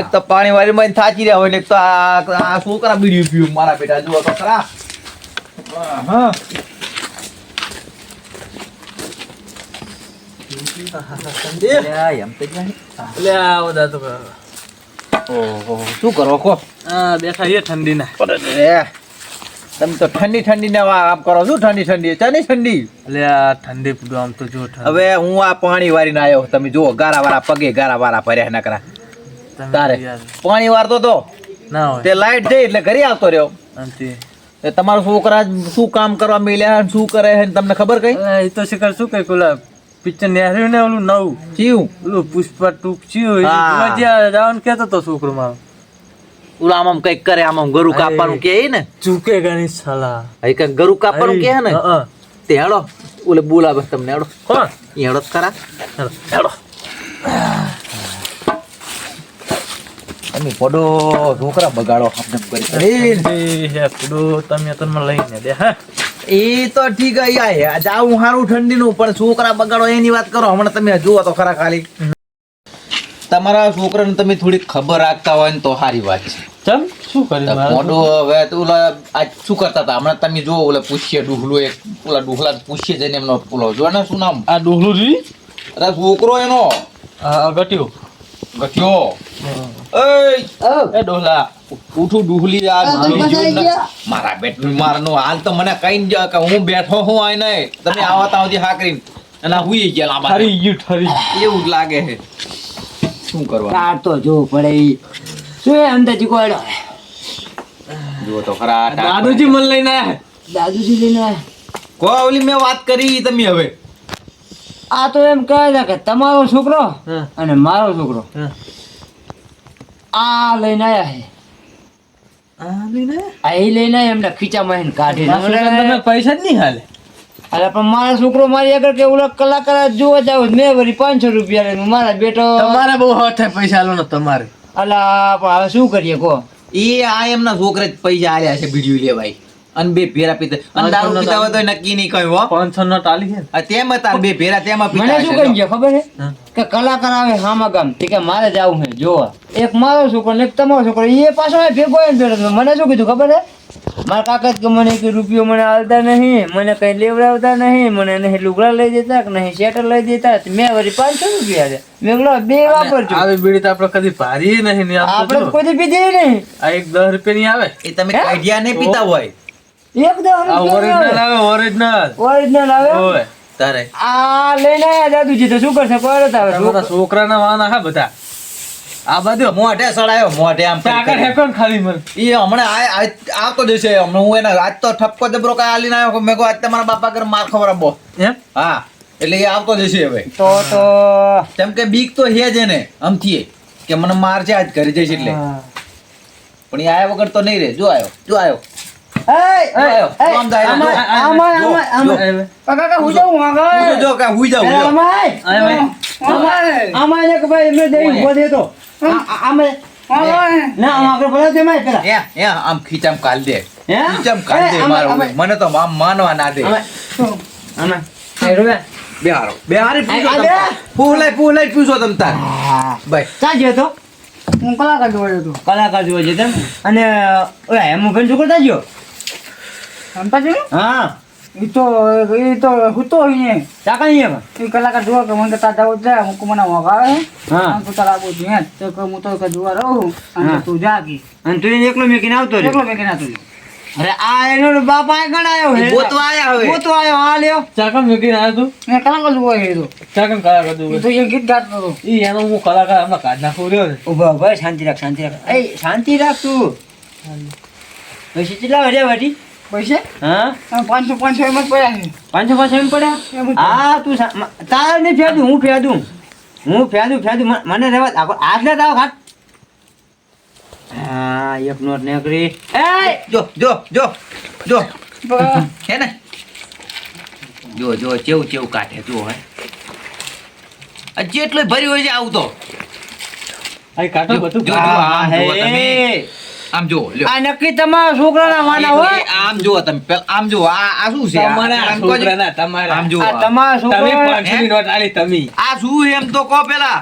એક તો પાણી વાળી માં થાચી રહ્યા હોય ને એક તો આ આ છોકરા બીડી પીવું મારા બેટા. જુઓ તો ખરા. હા શું કરો કો બેઠા એ ઠંડીના. અરે, તમે તો ઠંડી ઠંડી ને આમ કરો શું ઠંડી ઠંડી. ચાની ઠંડી? લે આ ઠંડી આમ તો જો હવે હું આ પાણી વાળીને આવ્યો તમે જુઓ ગારા વાળા પગે ગારા વાળા ભર્યા નકરા. તારે. પાણી વારતો તો. ના હોય. તે લાઈટ જઈ એટલે ઘરે આવતો રહ્યો. એ તમારા છોકરા શું કામ કરવા મળ્યા શું કરે છે તમને ખબર કઈ? એ તો શિખર શું કઈ પેલા પિક્ચર નેહર્યું ને ઓલું નવું? ચીયું. ઓલું પુષ્પા ટૂંક ચિયું જવાનું કેતો તો છોકરો મારો. ઓલું આમ આમ કંઈક કરે આમ આમ ગરુ કાપવાનું કે ને? ચૂકે ગણી સલાહ અહીં કંઈક ગરુ કાપવાનું કે ને. તે હેડો ઓલે બોલાવે તમને હેડો. હેડો ખરા. હેલો. તમે પડો છોકરા બગાડો આમ કરી પીડું તમે તો મને લઈને દે હા. એ તો ઠીક યાર જાવું સારું ઠંડીનું પણ છોકરા બગાડો એની વાત કરો. હમણાં તમે જુઓ તો ખરા ખાલી. તમારા છોકરાને તમે થોડી ખબર રાખતા હોય ને તો સારી વાત છે. ચમ શું કરી મોડો હવે તો ઓલા આ શું કરતા હતા? હમણાં તમે જુઓ ઓલા પૂછીએ ડુહલું એક ઓલા ડુહલા પૂછીએ જઈને એમનો ઓલો જો ને શું નામ? આ ડુહલું રી અરે છોકરો એનો. ગટ્યું. ગઠિયો. એ ડોલા ઉઠું ડુહલી આ. મારા બેટ મારનો હાલ તો મને કઈ જ કે હું બેઠો હું નહીં તમે આવા તા સુધી હાકરીને. અને હુઈ ગયા લાંબા ઠરી ગયું ઠરી એવું લાગે છે. શું કરવા આ તો જો પડે શું એ અંદાજી કોયડો જો તો ખરા દાદુજી મન લઈને દાદુજી લઈને કો ઓલી મેં વાત કરી તમે હવે. આ તો એમ કહે છે કે તમારો છોકરો અને મારો છોકરો. આ લઈને આયા છે આ લઈને એમને ખીચામાં એને કાઢી પૈસા જ નહીં હાલે? અરે પણ મારો છોકરો મારી આગળ કે ઓલા કલાકાર જોવા જાવ મેં વળી પાંચસો રૂપિયા લઈને મારા બેટો તમારે બહુ હટ પૈસા લો ને તમારે. અલા પણ હવે શું કરીએ કહો? એ આ એમના છોકરે જ પૈસા આલ્યા છે બીડીયું લેવાય. અને બે ભેરા પીતા અને દારૂ પીતા હોય તો નક્કી નહીં કહ્યું પાંચસો નો ટાલી છે. તેમ હતા બે ભેરા તેમાં મને શું કહી. ગયા ખબર છે કે કલાકાર આવે હામા ગામ કે મારે જવું છે જોવા એક મારો છોકરો ને એક તમારો છોકરો. એ પાછો ભેગો. મને શું કીધું ખબર છે મારા કાકા કે મને કે રૂપિયો મને આવતા નહીં મને કઈ લેવડાવતા નહીં મને નહીં લુગડા લઈ દેતા કે નહીં શેટર લઈ દેતા. મેં વળી પાંચસો રૂપિયા છે મેં બે વાપરજો. આવી બીડી તો આપણે કદી ભારી નહીં આપડે આપણે કોઈ પીધી નહીં. આ એક દસ રૂપિયા ની આવે એ તમે? કાઢ્યા નહીં પીતા હોય. એકદમ ઓરિજિનલ આવે ઓરિજિનલ ઓરિજિનલ આવે? ઓય તારે. આ લઈને આવ્યા દાદુજી તો શું કરશે? કોઈ આવે તમારા છોકરાના વાના હા બધા. આ બધું મોઢે સડાયો મોઢે આમ કરી આગળ કરી. હેકો ને ખાલી મને. ઈ હમણાં આ- આ- આવતો જશે હમણાં હું એને આજ તો ઠપકો જબરો કાંઈ આલીને આવ્યો મેં કહું આજ તમારા બાપા ઘરે માર ખવડાવો એમ? હા એટલે એ આવતો જશે હવે. તો તો કેમ કે બીક તો હે જ એને આમથી કે મને માર છે આજ ઘરે જઈશ એટલે. પણ એ આયા વગર તો નહીં રે જો આવ્યો જો આવ્યો મને તો આમ માનવા ના દે આમાં આમાં બે હારો બે હારી પૂછો ફૂલાઈ પૂછો તમ તાર ભાઈ ક્યાં ગયો તો હું કલાકાર જોડે હતો કલાકાર જોવા જતો? અને ઓલા હેમુભાઈ શું કરતા ગયો રમતા હા. એ તો એ તો હુતો અહીંયા. ચાકા નહીં એમાં એ કલાકાર જોવા કે મને તા જવું જાય હું મને ઊંઘ હા. આમ તો તારા આવું જોઈએ તો કે હું તો કે જોવા રહું અને તું જાગી. અને તું એકલો મેકીને આવતો રે એકલો મેં આવતો અરે આ એનો બાપ આ ગણ આવ્યો એ હે ગોતવા આયા હવે. ગોતવા આવ્યો આ લ્યો. ચાકમ મેકીને આયો તું? મેં કલાકાર જોવા હે તો ચાકમ કલાકાર તું તો એ ગીત ગાતો તો ઈ એનો હું કલાકાર હમણાં કાઢ નાખું રહ્યો ઊભા ઊભા શાંતિ રાખ શાંતિ રાખ. એ શાંતિ રાખ તું. પછી ચલાવ રે વાટી પૈસે? હા? પાંચસો પાંચસો એમ જ પડ્યા છે. પાંચસો પાંચસો એમ પડ્યા? હા તું તારે નહીં ફેદું હું ફેદું હું ફેદું ફેદું મને રહેવા આટલે તાવ ખાટ હા એક નોટ નીકળી. એ! જો જો જો જો. પડ્યા. ને? જો જો ચેવું ચેવું કાઢે જો હે. આ જેટલું ભર્યું હોય છે આવું તો. કાઢો બધું હે. આમ જો લ્યો. આ નક્કી તમારા છોકરાના વાના એ- હોય? આમ જો તમે આમ જો આ આ શું છે? તમારા. છોકરાના તમારા. આમ જો આ તમારા છોકરા તમે પાંચની નોટ આલી તમે. આ શું એમ તો કહો પેલા?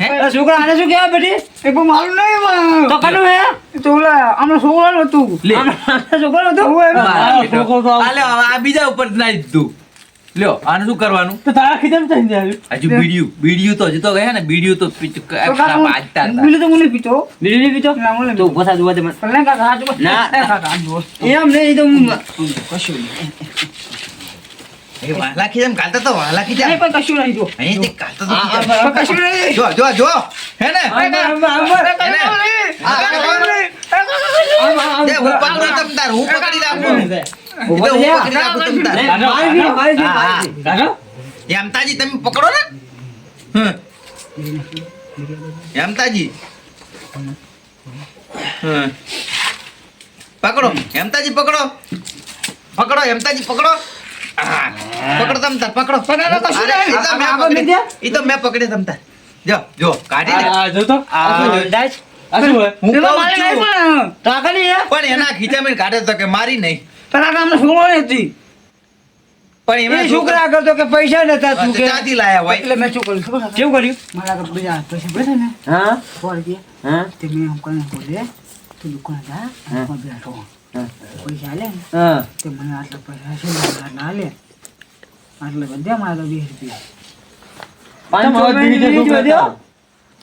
હે? છોકરા આને શું કહેવાય બેટી એ પણ મારું નહીં. તો કનું હે? તો ઓલા આમનો છોકરાનું હતું લે. છોકરો હતો છોકરો તો આ આ બીજા ઉપર નાઈ દીધું. લ્યો આને શું કરવાનું તો તારા ખીચામાં થઈ જાય હજુ બીડીયું બીડીયું તો હજુ તો ગયા ને બીડીયું તો તો હતા. બીજું તો મને પીતો બીજું પીતો ના, મને તો ઊભો થા જોવા દે મને પણ કાકા હાથ ના. એ કાકા હાથ જોવો. એમ નહીં તો હું કશું નહીં. વાલા ખીજામ ઘાલતા તો વાલા ખીજામ. નહીં, પણ કશું નહીં જો ઘાલતા તો ખીજામ. પણ કશું નહીં જો જો જો હે ને હું પકડું તમ તાર, હું પકડી રાખું. હેમતાજી તમે પકડો ને. હેમતાજી પકડો. હેમતાજી પકડો. પકડો હેમતાજી પકડો. પકડો તમ તાર પકડો. પકડો, તો મેં પકડી. લીધા? એ તો મેં પકડી તમ તાર. જો જો કાઢી જો તો. હે? પણ. એના ખીચામાં કાઢે તો કે મારી નહીં. પણ આ સુણો નથી પણ એ છોકરા કરતો કે પૈસા નતા તું કે ચાથી લાયા હોય. એટલે મેં શું કર્યું? કેવું કર્યું? મારા આગળ બીજા પૈસા પડ્યા ને? હા? ફોર રૂપિયા હા? તે મેં એમ કરીને બોલે તું દુકાન જા હા. બેઠો. પૈસા લે હા. તે મને આટલા પૈસા છે ના આલે. આટલા બધા મારા વીસ રૂપિયા.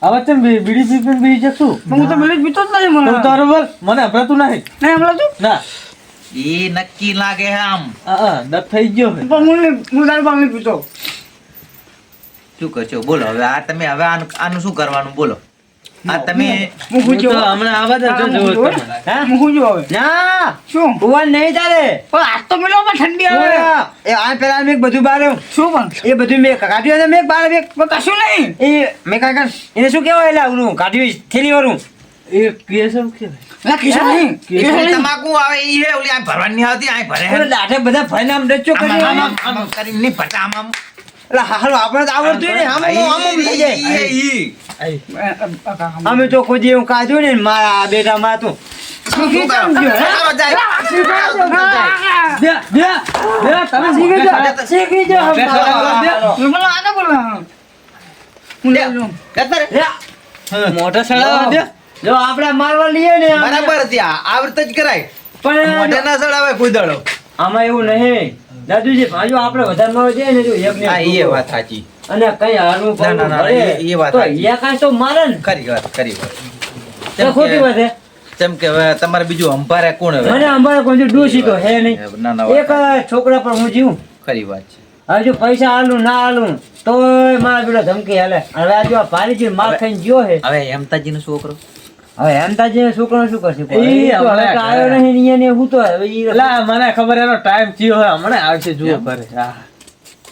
હવે તેમ બીડી પીપીને બીડી જશો હું તો મને જ પીતો જ નથી મને તો તારો બોલ મને હભરાતું નહીં. નહીં હમણાં તું ના. એ નક્કી લાગે આમ. આ, થઈ ગયો હું પીતો. શું કહો છો? બોલો હવે આ તમે હવે આનું શું કરવાનું? બોલો. આ તમે હું હું પૂછ્યો હમણાં આવા દે જો હું. હા? હું શું હવે. ના! શું? ભગવાન નહીં ચાલે. પણ આજ તો મેલો માં ઠંડી આવે. એ આ પેલા મેં બધું બાર શું પણ? એ બધું મેં કાઢ્યું મેં બાર મેં કશું નહીં. એ મેં કાકા એને શું કહેવાય એટલે આવડું કાઢ્યું થેલી વાળું એ કેસર કેવાય નહીં? એ કિસ્સો નહીં. તમાકુ આવે ઈ હે ઓલી આ ભરવાની આવતી આ ભરે હે. બધા ભાઈને આમ ડચ્ચો કરી આમ. એટલે હાલો આપણે તો આવડતું ને આમ આમ થઈ જાય. ઈ, અમે તો કોઈ એવું કાઢ્યું ને મારા બેટા માં તું. શીખી જાઓ. શીખી જાઓ. મોઢા જો આપણે મારવા લઈએ ને બરાબર છે આવર્ત જ કરાય. મોઢે પણ ના સડાવે કોઈ દડો. આમાં એવું નહીં. દાદુજી ભાઈઓ આપણે વધારે મારો જઈએ ને જો એક ને એ વાત સાચી. અને કઈ હારવું ના, ના, ના, એ- વાત તો કાંઈ તો મારે ને. ખરી વાત ખરી વાત. તો ખોટી વાત છે. જેમ કે હવે તમારે બીજું અંભારે કોણ હવે? મને અમારે કોઈ ડોસી તો હે નહીં. ના ના એક છોકરા પર હું જીવું. ખરી વાત છે. હવે જો પૈસા આલું ના આલું તોય મારા બેટો ધમકી હાલે. હવે આ જો ભારીજી માર ખાઈને ગયો હે હવે હેમતાજી નો છોકરો. હવે હેમતાજી છોકરો શું કરશે તો હવે આવ્યો. નહીં અહીંયા ને હું તો હવે ઈ એલા મને ખબર એનો ટાઈમ થયો હમણાં આવશે જુઓ હા.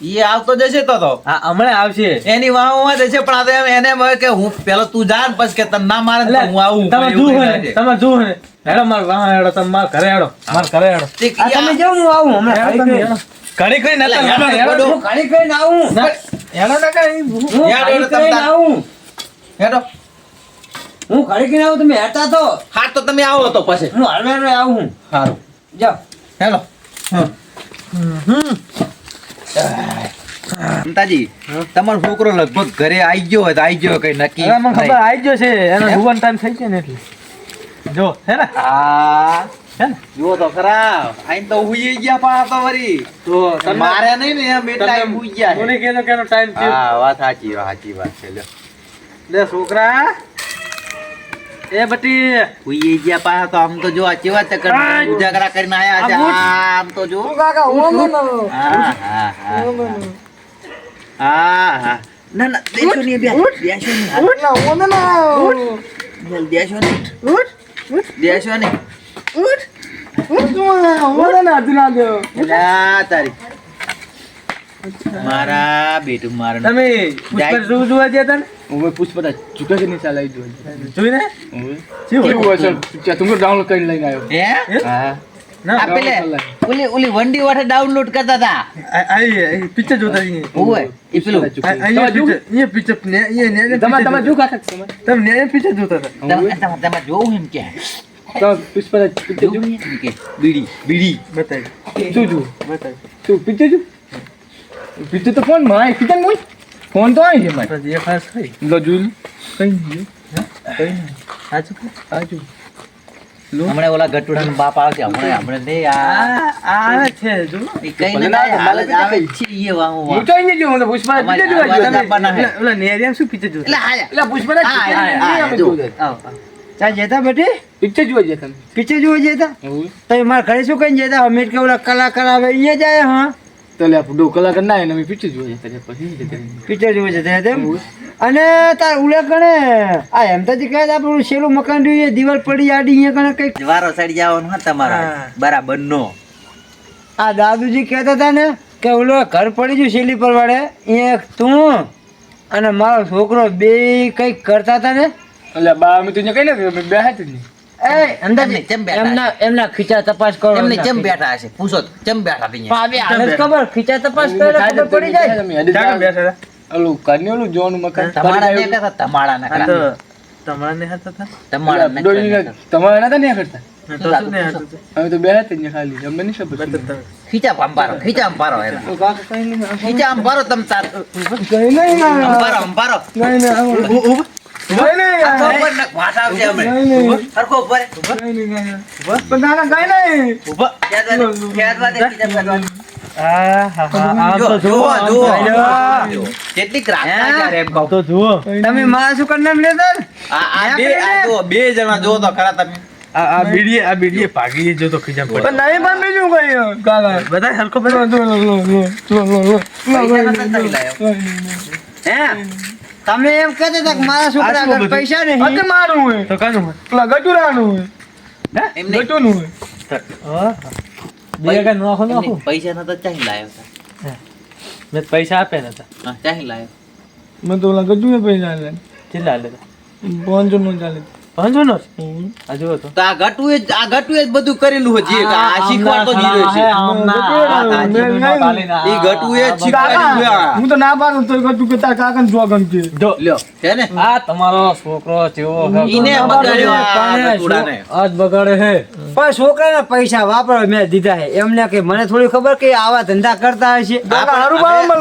એ આવતો જશે તો તો. હા હમણાં આવશે. એની વાહ વાહ જશે પણ આ તો એમ એને એમ કે હું પેલો તું જા ને પછી કે તને ના મારે તો હું આવું તમે જુઓ ને તમે જુઓ ને. હેડો માર વાહ હેડો તમે માર ઘરે હેડો માર ઘરે હેડો. તમે ઈ હું આવું હમણાં. ઘડી કઈ નતા ઘડી આવું. હું હેડો તમ કરીને તાર. આવું હેડો હું કરીને આવું? તમે હેતા તો? હા તો તમે આવો તો પછી. હું હાલ હળવે આવું હું. સારું જાઓ. હેલો. મમતાજી તમારો છોકરો લગભગ ઘરે આવી ગયો હોય તો આવી ગયો કઈ નક્કી? મને ખબર આવી ગયો છે એનો જુવાન ટાઈમ થઈ ગયો ને એટલે. જો હે ને? હા. હે ને? જુઓ તો ખરા આઈન તો હુઈ ગયા પણ આ તો વરી તો મારે નહીં ને એમ એટલે હુઈ ગયા. મને કેનો કે ટાઈમ થયો. હા વાત સાચી વાત સાચી વાત છે લ્યો. લે છોકરા. એ બટી ઉઈ ગયા પા તો આમ તો જો આ કેવા ચક્કર ઉજાગરા કરીને આયા છે. આમ તો જો. કાકા હું મનો હા હા હા. હા ના ના દેશો ની બે દેશો ઉઠ ના ઓ ના બોલ દેશો નહીં. દેશો દે લા તારી. મારા બેટું મારા તમે પુષ્પા જોવા જોવા ગયા હતા ને? હવે પુષ્પરાજ ચૂકા કે નહીં ચાલે આવી જોઈએ જોઈને? કેવું હોય સર પિક્ચર ડાઉનલોડ કરીને લઈને આવ્યો. હે? હા? ના. આ પેલે ઓલી ઓલી વંડી વાટે ડાઉનલોડ કરતા હતા. આઈ પિક્ચર જોતા છીએ ઓય એ પેલું. અહીંયા પિક્ચર ને અહીંયા ને તમે તમે જો કાકા તમે તમે ને પિક્ચર જોતા હતા. તમે તમે તમે એમ કે. પિક્ચર એમ કે. બીડી. બીડી બતાવી. શું જો બતાવી. શું પિક્ચર જો પિક્ચર તો ફોનમાં પિક્ચર મોય ફોન તો અહીં છે મારે પણ જે ખાસ થઈ લો જોઈ લો. કઈ નહીં કઈ નહીં આજુ હમણાં ઓલા ગટુડાનો બાપ આવશે હમણાં હમણાં. નહીં આ. આ આ આવે છે જો. કઈ નહીં થાય, હાલ જ આવે. છે ઈએ વાહું. હું તો અહીં જો મને પુષ્પા પીતે હે. ઓલા નેરિયમ શું પીતે જોતા? એટલે હા એટલે પુષ્પા જો. આવો, આવો. ચા જતા બેટી? પિક્ચર જોવા જાય તમે. પિક્ચર જોવા જતા? તો મારા ઘરે શું કઈ જતા? અમે કે ઓલા કલાકાર આવે અહીંયા જાય હા? તો લે આપણું દો કલાક ના એને પછી રહ્યા. પિક્ચર જોવા જતા અને તાર ઉલે કણે આ એમ તો કહે આપણું શેલું મકાન જોઈએ દિવાલ પડી આડી અહીંયા કણે કંઈક. વારો સડી જવાનો હા તમારા. બરાબર નો આ દાદુજી કહેતા હતા ને કે ઓલો ઘર પડી ગયું શેલી પર વાળે અહીંયા એક તું અને મારો છોકરો બે કંઈક કરતા હતા ને. એટલે બા અમે તું કઈ નથી બે જ નહીં. એમને ચમ બેઠા એમના એમના ખીચા તપાસ કરો એમને બેઠા હશે પૂછો બેઠા ખબર ખીચા તપાસ કરે ખબર પડી જાય. અમે હજી ક્યાં બેઠા ઓલું ઘરની ઓલું જોવાનું મકાન તમારા ને તમારા ના આ કરા. તો તમારા ને હતા? તમારા ને ડોલીને નતા ન્યા કરતા? હા, તો શું ને હાથ હતા? અમે તો બે હાથ જ ખાલી અમને નહીં ખબર ખીચા આમ પારો ખીચા આમ પારો ખીચા આમ પારો તમ તાર નહીં નહીં તમે મારા શું કરનાર લેતા આ આ બે બે જણા જો તો ખરા તમે આ આ બીડીએ આ બીડીએ ભાગી જો તો ખીજા પડે નહીં પણ બીજું કઈ કાકા બધા હરકો બધા લો, લો, લો, લો, લો, લો, લો. પૈસા નતા તમે લાયો. હે તમે એમ કહેતા હતા કે મારા છોકરા આગળ પૈસા નહીં. તો મારું હોય. તો કાનું હોય પેલા ગટુરાનું હોય. હે? ગટુનું હોય. બે કાંઈ નાખો નાખો પૈસા નતા ચાહી લાયો હતા. મેં પૈસા આપ્યા નતા. હા, ચાહી લાયો? મેં તો ઓલા ગજુ પૈસા લે કેટલા લેતા પાંચસો નું ચાલે પાંચસો નો આ જુઓ તો. તો આ ગટુએ આ ગટુએ જ બધું કરેલું છે જે આ શીખવાડતો જ છે. ઈ ગટુએ જ શીખવાડ્યું હું તો ના પાડું તો ગટુ કે તાર કાકાને જોગમ છે જો લ્યો. છે ને? આ તમારો છોકરો જેવો ઈને બગાડ્યો આ ગટુડાને. આજ બગાડે હે પણ છોકરાના પૈસા વાપરો મેં દીધા હે એમને કે મને થોડી ખબર કે આવા ધંધા કરતા હશે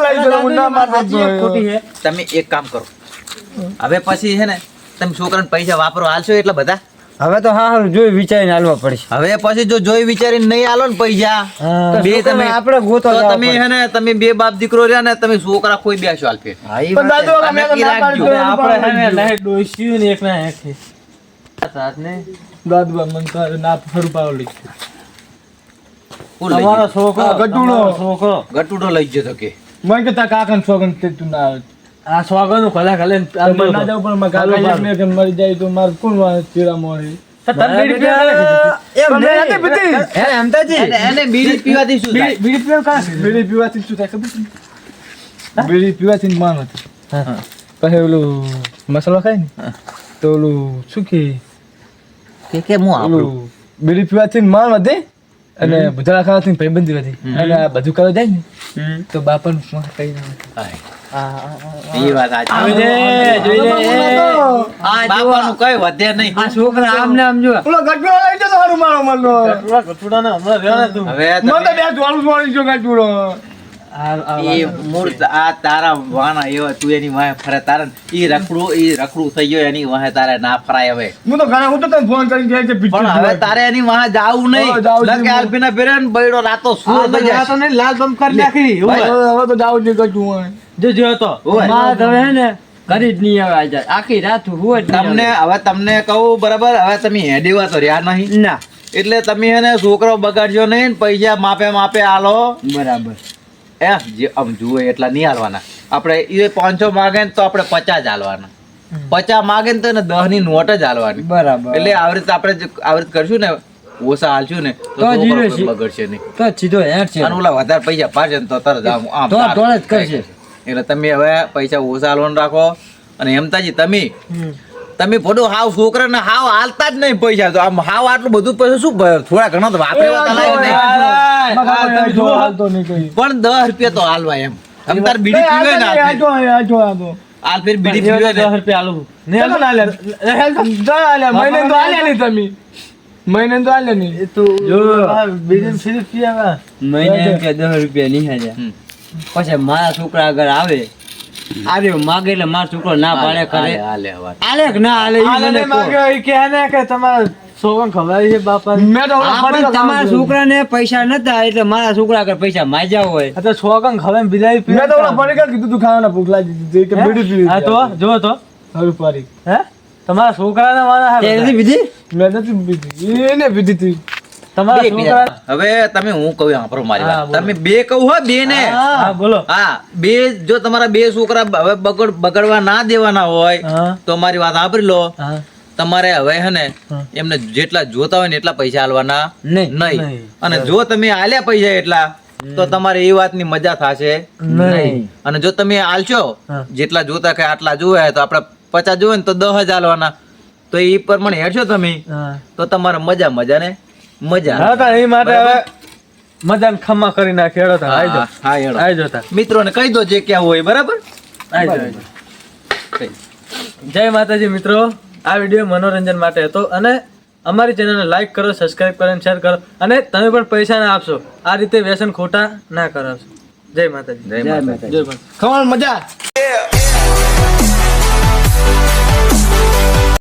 લઈ ના ખોટી છે. તમે એક કામ કરો. હવે પછી છે ને તમે છોકરાને પૈસા વાપરો હાલશો એટલા બધા? હવે તો હા જોઈ વિચારીને હાલવા પડશે. હવે પછી જો જોઈ વિચારીને નહીં હાલો ને પૈસા બે તમે આપણે ગોતો તમે હે ને તમે બે બાપ દીકરો રહ્યા ને તમે છોકરા કોઈ બેસો હાલ ફેર. પણ દાદુ અમે તો ના પાડતો અને આપણે હે ને ડોસ્યું ને એક ના હેઠી. સાથ ને દાદુ મન તો ના ફરું પાવ લઈ હું તમારો છોકરો ગટુડો. છોકરો. ગટુડો લઈ જતો કે. મને કે તા કાકન સોગન તે તું ના આવે. આ સ્વાગતનું ખલા ખલે ને જાવ પણ કાલે હાલો, કે મરી જાય તો મારે કોણ વા ચીરા મોરે? હતી. મસાલો ખાય ને તો ઓલું શું કે? બીડી પીવાથી માન વધે અને બધા ખાવાથી ભાઈબંધી વધી અને આ બધું કરવા જાય ને તો બાપાનું શું કઈ તારા વાના એવા તું એની વાહે ફરે તારે ઈ રખડું ઈ રખડું થઈ ગયો એની વાહે તારે ના ફરાય હવે. હું તો ઘણા હું તો તને ફોન કરી કહે પણ હવે તારે એની વાહે જાવું નહીં. નહીં. આલ્પીના પેરે બૈડો રાતો સુર થઈ જાય. લાલ બમ કરી નાખી. હવે તો જાવું નહીં ગટું હોય જો જો તો. ઓય. માં તો હે ને કરી જ નહીં આવે આજે. આખી રાત હુવે જ તમને હવે તમને કહું બરાબર હવે તમે હેડીવા તો રહ્યા નહીં. ના. એટલે તમે એને છોકરો બગાડજો નહીં પૈસા માપે માપે આલો. બરાબર. એ જે આમ જુએ એટલા નહીં હાલવાના. આપણે એ પાંચસો માગે ને તો આપણે પચાસ હાલવાના. પચાસ માગે ને તો એને દહની નોટ જ હાલવાની. બરાબર. એટલે આવી રીતે આપણે જે આવી રીતે કરશું ને ઓછા હાલશું ને તો. બગડશે નહીં. તો સીધો હેઠ છે. અને ઓલા વધારે પૈસા પાડશે ને તો તરત આમ આમ તો જ કરશે. એટલે તમે હવે પૈસા ઓછા લોન રાખો અને હેમતાજી તમે તમે પડો હાવ છોકરાને હાવ હાલતા જ નહીં પૈસા તો આમ હાવ આટલું બધું પૈસા શું થોડા ઘણા તો વાપરે જો પણ દસ રૂપિયા તો હાલવા એમ તમ તાર બીડી પીવે ને આજો, હાલ ફેર. હાલ ફેર બીડી પીવે દસ રૂપિયા આલું. ને ના લે. મહિને તો આલે નહીં તમે મહિને તો હાલે નહીં જો બીડી પીવા. મહિને દસ રૂપિયા નહીં હાજર હમ. પછી મારા છોકરા આગળ આવે આ માગે એટલે મારો છોકરો ના પાડે કરે હાલે, હાલે, વાત. આલે કે ના આલે મને નહીં કહો. માગ્યો, ઈ કહે ને કે તમારા છોકરાને ખવડાવી છે બાપા મેં તો ઓલા આ પણ પડીકા તમારા છોકરાને. પૈસા નતા એટલે મારા છોકરા આગળ પૈસા માજ્યા હોય. તો મેં ઓલા પડીકા કીધું તું ખાવાના ભૂખ લાગી કે બીડી હા તો જો તો. હરું પારી હે? તમારા છોકરાને મારા હે બીજી? મેં નથી એને તમારા છોકરા હવે તમે હું કહું સાંભળો મારી વાત. તમે બે કહું હો બે ને. હા બોલો. હા બે જો તમારા બે છોકરા હવે બગડ બગડવા ના દેવાના હોય તો મારી વાત સાંભળી લો. તમારે હવે હે ને એમને જેટલા જોતા હોય ને એટલા પૈસા આલવાના નહીં. અને જો તમે આલ્યા પૈસા એટલા તો તમારે એ વાતની મજા થશે નહીં. અને જો તમે આલશો જેટલા જોતા કે આટલા જોવે તો આપણે પચાસ જોવે ને તો દસ જ આલવાના. તો એ પ્રમાણે હેડશો તમે. તો તમારે મજા મજા ને મજા હા તો એ માટે હવે મજાને ખમ્મા કરી નાખી. હેડો તા આઈ હા, હા, હેડો. આઈ જોતા મિત્રોને કહી દો જે ક્યાં હોય બરાબર? આઈ જય માતાજી મિત્રો. આ વીડિયો મનોરંજન માટે હતો. અને અમારી ચેનલને લાઈક કરો સબસ્ક્રાઇબ કરો અને શેર કરો. અને તમે પણ પૈસા ના આપશો. આ રીતે વ્યસન ખોટા ના કરાવશો. જય માતાજી. જય માતાજી. જય માતાજી. ખાવાની મજા.